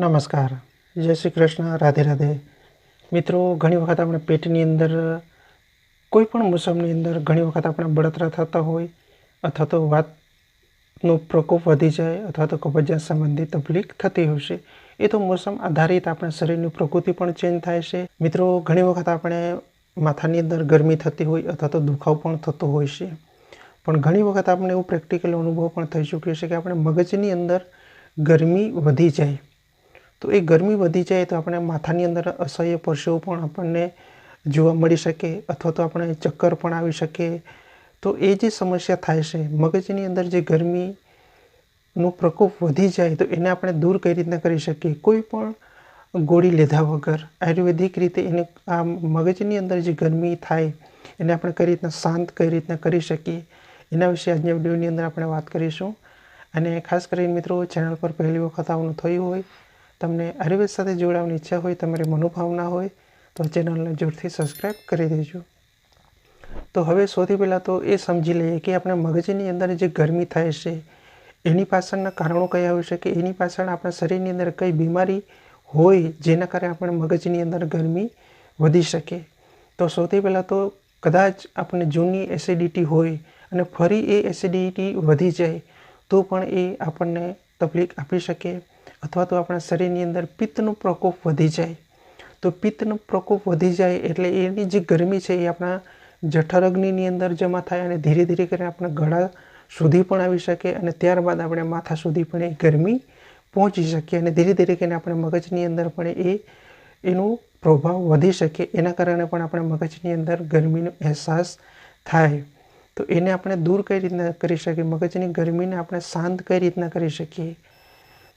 નમસ્કાર. જય શ્રી કૃષ્ણ. રાધે રાધે. મિત્રો, ઘણી વખત આપણે પેટની અંદર કોઈ પણ મોસમની અંદર ઘણી વખત આપણે બળતરા થતા હોય, અથવા તો વાતનો પ્રકોપ વધી જાય, અથવા તો કબજિયાત સંબંધી તકલીફ થતી છે, એ તો મોસમ આધારિત આપણા શરીરની પ્રકૃતિ પણ ચેન્જ થાય છે. મિત્રો, ઘણી વખત આપણે માથાની અંદર ગરમી થતી હોય, અથવા તો દુખાવ પણ થતો હોય છે. પણ ઘણી વખત આપણે એવું પ્રેક્ટિકલ અનુભવ પણ થઈ ચૂક્યો છે કે આપણે મગજની અંદર ગરમી વધી જાય. તો એ ગરમી વધી જાય તો આપણે માથાની અંદર અસહ્ય પરસેવો પણ આપણને જોવા મળી શકે અથવા તો આપણે ચક્કર પણ આવી શકે. તો એ જે સમસ્યા થાય છે, મગજની અંદર જે ગરમીનો પ્રકોપ વધી જાય તો એને આપણે દૂર કઈ રીતના કરી શકીએ? કોઈ પણ ગોળી લીધા વગર આયુર્વેદિક રીતે એને આ મગજની અંદર જે ગરમી થાય એને આપણે કઈ રીતના શાંત કઈ રીતના કરી શકીએ? એના વિશે આજના વિડીયોની અંદર આપણે વાત કરીશું. અને ખાસ કરીને મિત્રો, ચેનલ પર પહેલી વખત આવવાનું થયું હોય તમને આયુર્વેદ સાથે જોડાવાની ઈચ્છા હોય, તમારી મનોભાવના હોય, તો ચેનલને જોરથી સબસ્ક્રાઈબ કરી દેજો. તો હવે સૌથી પહેલાં તો એ સમજી લઈએ કે આપણે મગજની અંદર જે ગરમી થાય છે, એની પાછળના કારણો કયા હોય છે કે એની પાછળ આપણા શરીરની અંદર કઈ બીમારી હોય, જેના કારણે આપણે મગજની અંદર ગરમી વધી શકે. તો સૌથી પહેલાં તો કદાચ આપણને જૂની એસિડિટી હોય અને ફરી એ એસિડિટી વધી જાય, તો પણ એ આપણને તકલીફ આપી શકે. અથવા તો આપણા શરીરની અંદર પિત્તનો પ્રકોપ વધી જાય. તો પિત્તનો પ્રકોપ વધી જાય એટલે એની જે ગરમી છે એ આપણા જઠરગ્નિની અંદર જમા થાય અને ધીરે ધીરે કરીને આપણા ગળા સુધી પણ આવી શકે અને ત્યારબાદ આપણે માથા સુધી પણ એ ગરમી પહોંચી શકીએ અને ધીરે ધીરે કરીને આપણે મગજની અંદર પણ એ, એનો પ્રભાવ વધી શકે. એના કારણે પણ આપણે મગજની અંદર ગરમીનો અહેસાસ થાય. તો એને આપણે દૂર કઈ રીતના કરી શકીએ? મગજની ગરમીને આપણે શાંત કઈ રીતના કરી શકીએ?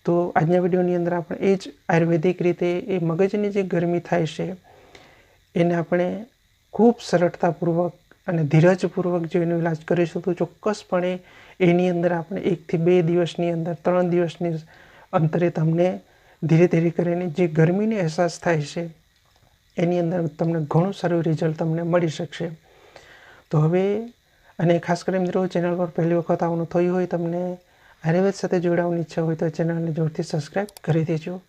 તો આજના વિડીયોની અંદર આપણે એ જ આયુર્વેદિક રીતે એ મગજની જે ગરમી થાય છે, એને આપણે ખૂબ સરળતાપૂર્વક અને ધીરજપૂર્વક જો એનો ઇલાજ કરીશું તો ચોક્કસપણે એની અંદર આપણે એકથી બે દિવસની અંદર, ત્રણ દિવસની અંતરે તમને ધીરે ધીરે કરીને જે ગરમીનો અહેસાસ થાય છે, એની અંદર તમને ઘણું સારું રિઝલ્ટ તમને મળી શકશે. તો હવે અને ખાસ કરીને મિત્રો ચેનલ પર પહેલી વખત આવવાનું થયું હોય તમને આયુર્વેદ સાથે જોડાવાની ઈચ્છા હોય તો ચેનલને જોરથી સબસ્ક્રાઈબ કરી દેજો.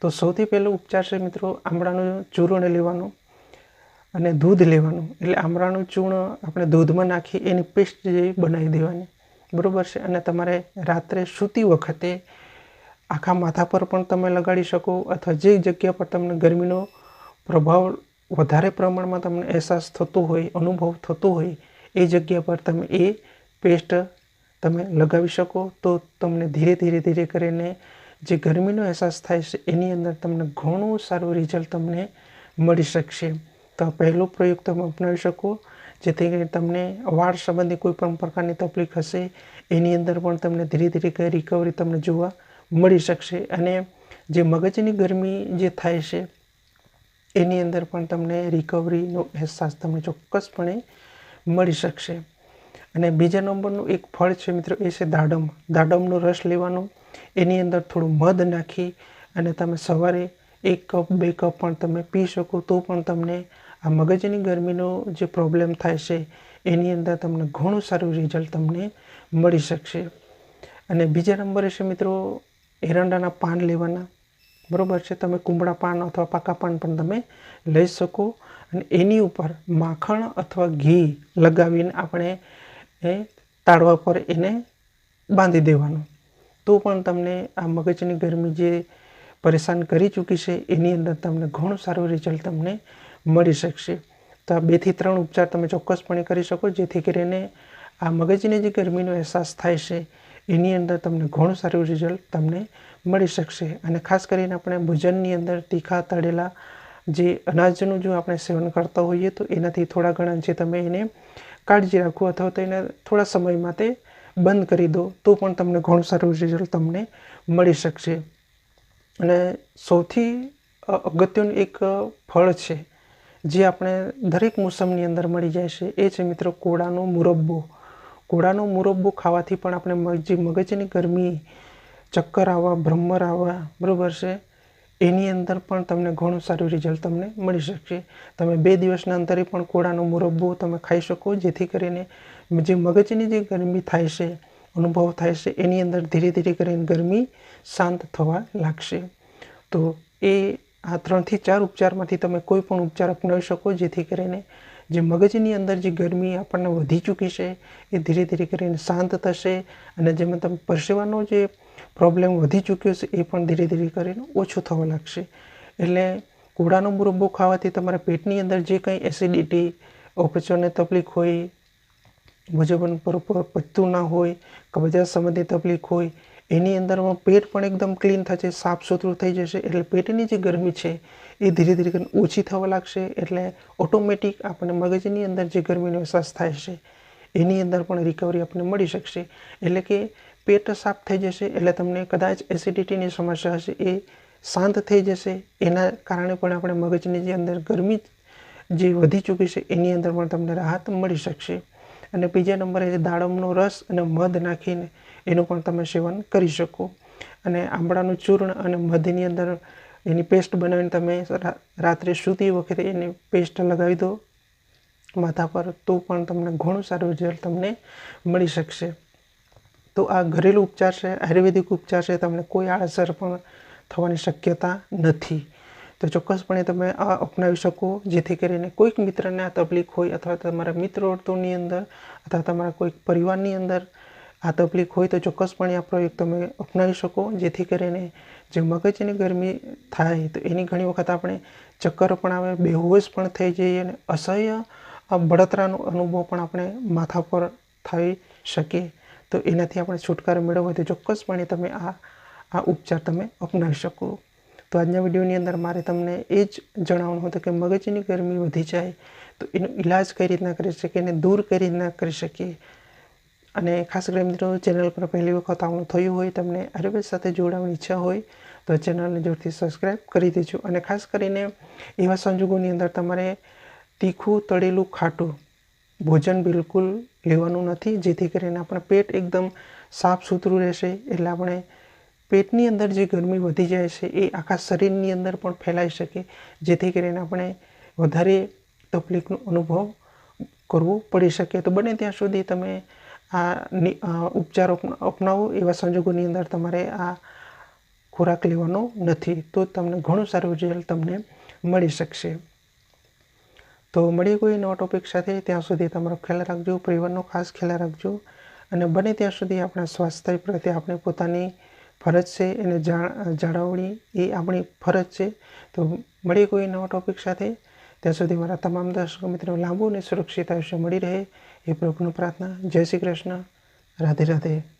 તો સૌથી પહેલો ઉપચાર છે મિત્રો આમળાનું ચૂર્ણ લેવાનું અને દૂધ લેવાનું. એટલે આમળાનું ચૂર્ણ આપણે દૂધમાં નાખી એની પેસ્ટ જેવી બનાવી દેવાની. બરાબર છે? અને તમારે રાત્રે સૂતી વખતે આખા માથા પર પણ તમે લગાડી શકો અથવા જે જગ્યા પર તમને ગરમીનો પ્રભાવ વધારે પ્રમાણમાં તમને અહેસાસ થતો હોય, અનુભવ થતો હોય, એ જગ્યા પર તમે એ પેસ્ટ તમે લગાવી શકો, તો તમને ધીરે ધીરે ધીરે કરીને જે ગરમીનો અહેસાસ થાય છે, એની અંદર તમને ઘણું સારું રિઝલ્ટ તમને મળી શકશે. તો પહેલો પ્રયોગ તમે અપનાવી શકો, જેથી કરીને તમને વાળ સંબંધી કોઈ પણ પ્રકારની તકલીફ હશે, એની અંદર પણ તમને ધીરે ધીરે રિકવરી તમને જોવા મળી શકશે. અને જે મગજની ગરમી જે થાય છે, એની અંદર પણ તમને રિકવરીનો અહેસાસ તમને ચોક્કસપણે મળી શકશે. અને બીજા નંબરનું એક ફળ છે મિત્રો, એ છે દાડમ. દાડમનો રસ લેવાનો, એની અંદર થોડું મધ નાખી અને તમે સવારે એક કપ, બે કપ પણ તમે પી શકો, તો પણ તમને આ મગજની ગરમીનો જે પ્રોબ્લેમ થાય છે, એની અંદર તમને ઘણું સારું રિઝલ્ટ તમને મળી શકશે. અને બીજા નંબરે છે મિત્રો, એરંડાના પાન લેવાના. બરાબર છે, તમે કુંબળા પાન અથવા પાકા પાન પણ તમે લઈ શકો. અને એની ઉપર માખણ અથવા ઘી લગાવીને આપણે એ તાળવા પર એને બાંધી દેવાનું. તો પણ તમને આ મગજની ગરમી જે પરેશાન કરી ચૂકી છે, એની અંદર તમને ઘણું સારું રિઝલ્ટ તમને મળી શકશે. તો આ બેથી ત્રણ ઉપચાર તમે ચોક્કસપણે કરી શકો, જેથી કરીને આ મગજની જે ગરમીનો અહેસાસ થાય છે, એની અંદર તમને ઘણું સારું રિઝલ્ટ તમને મળી શકશે. અને ખાસ કરીને આપણે ભોજનની અંદર તીખા તળેલા જે અનાજનું જો આપણે સેવન કરતા હોઈએ, તો એનાથી થોડા ઘણા જે તમે એને કાળજી રાખો અથવા તો એને થોડા સમય માટે બંધ કરી દો, તો પણ તમને ઘણું સારું રિઝલ્ટ તમને મળી શકશે. અને સૌથી અગત્યનું એક ફળ છે, જે આપણે દરેક મોસમની અંદર મળી જાય છે, એ છે મિત્રો કોળાનો મુરબ્બો. કોળાનો મુરબ્બો ખાવાથી પણ આપણે જે મગજની ગરમી, ચક્કર આવવા, ભ્રમર આવવા, બરાબર છે? એની અંદર પણ તમને ઘણું સારું રિઝલ્ટ તમને મળી શકશે. તમે બે દિવસના અંતરે પણ કોળાનો મુરબ્બો તમે ખાઈ શકો, જેથી કરીને જે મગજની જે ગરમી થાય છે, અનુભવ થાય છે, એની અંદર ધીરે ધીરે કરીને ગરમી શાંત થવા લાગશે. તો એ આ ત્રણથી ચાર ઉપચારમાંથી તમે કોઈ પણ ઉપચાર અપનાવી શકો, જેથી કરીને જે મગજની અંદર જે ગરમી આપણને વધી ચૂકી છે, એ ધીરે ધીરે કરીને શાંત થશે. અને જેમાં તમે પરસેવાનો જે પ્રોબ્લેમ વધી ચૂક્યો છે એ પણ ધીરે ધીરે કરીને ઓછો થવા લાગશે. એટલે કોળાનો મુરબ્બો ખાવાથી તમારા પેટની અંદર જે કંઈ એસિડિટી અપચોને તકલીફ હોય મુજબન બરોબર પચતું ના હોય, કબજિયાત સંબંધી તકલીફ હોય, એની અંદરમાં પેટ પણ એકદમ ક્લીન થશે સાફ સુથરું થઈ જશે. એટલે પેટની જે ગરમી છે એ ધીરે ધીરે કરીને ઓછી થવા લાગશે. એટલે ઓટોમેટિક આપણને મગજની અંદર જે ગરમીનો અહેસાસ થાય છે, એની અંદર પણ રિકવરી આપણને મળી શકશે. એટલે કે પેટ સાફ થઈ જશે એટલે તમને કદાચ એસિડિટીની સમસ્યા હશે, એ શાંત થઈ જશે. એના કારણે પણ આપણે મગજની જે અંદર ગરમી જે વધી ચૂકી છે, એની અંદર પણ તમને રાહત મળી શકશે. અને બીજા નંબરે જે દાડમનો રસ અને મધ નાખીને એનું પણ તમે સેવન કરી શકો. અને આંબળાનું ચૂર્ણ અને મધની અંદર એની પેસ્ટ બનાવીને તમે રાત્રે સૂતી વખતે એની પેસ્ટ લગાવી દો. માથા પર તો પણ તમને ઘણું સારું રિઝલ્ટ તમને મળી શકશે. તો આ ઘરેલું ઉપચાર છે, આયુર્વેદિક ઉપચાર છે, તમને કોઈ આડઅસર પણ થવાની શક્યતા નથી. તો ચોક્કસપણે તમે આ અપનાવી શકો, જેથી કરીને કોઈક મિત્રને આ તકલીફ હોય અથવા તમારા મિત્ર વર્તુળની અંદર અથવા તમારા કોઈક પરિવારની અંદર આ તકલીફ હોય, તો ચોક્કસપણે આ પ્રયોગ તમે અપનાવી શકો, જેથી કરીને જે મગજની ગરમી થાય, તો એની ઘણી વખત આપણે ચક્કર પણ આવે, બેહોશ પણ થઈ જઈએ અને અસહ્ય બળતરાનો અનુભવ પણ આપણે માથા પર થઈ શકે. તો એનાથી આપણે છુટકારો મેળવવો હોય તો ચોક્કસપણે તમે આ આ ઉપચાર તમે અપનાવી શકો. તો આજના વિડીયોની અંદર મારે તમને એ જ જણાવવાનું હતું કે મગજની ગરમી વધી જાય તો એનો ઈલાજ કઈ રીતના કરી શકીએ એને દૂર કઈ રીતના કરી શકીએ. અને ખાસ કરીને મિત્રો ચેનલ પર પહેલી વખત આવવાનું થયું હોય, તમને આયુર્વેદ સાથે જોડાવાની ઈચ્છા હોય, તો ચેનલને જોરથી સબસ્ક્રાઈબ કરી દેજો. અને ખાસ કરીને એવા સંજોગોની અંદર તમારે તીખું, તળેલું ખાટું ભોજન બિલકુલ લેવાનું નથી, જેથી કરીને આપણે પેટ એકદમ સાફ સુથરું રહેશે. એટલે આપણે પેટની અંદર જે ગરમી વધી જાય છે, એ આખા શરીરની અંદર પણ ફેલાઈ શકે, જેથી કરીને આપણે વધારે તકલીફનો અનુભવ કરવો પડી શકે. તો બને ત્યાં સુધી તમે આ ઉપચાર અપનાવો, એવા સંજોગોની અંદર તમારે આ ખોરાક લેવાનો નથી. તો તમને ઘણું સારું રિઝલ્ટ તમને મળી શકશે. તો મળીએ કોઈ નવા ટોપિક સાથે. ત્યાં સુધી તમારો ખ્યાલ રાખજો, પરિવારનો ખાસ ખ્યાલ રાખજો. અને બને ત્યાં સુધી આપણા સ્વાસ્થ્ય પ્રત્યે આપણે પોતાની ફરજ છે એને જાળવણી એ આપણી ફરજ છે. તો મળીએ કોઈ નવા ટોપિક સાથે. ત્યાં સુધી મારા તમામ દર્શક મિત્રો લાંબુ અને સુરક્ષિત આયુષ્ય મળી રહે. એ પ્રભુનું પ્રાર્થના. જય શ્રી કૃષ્ણ. રાધે રાધે.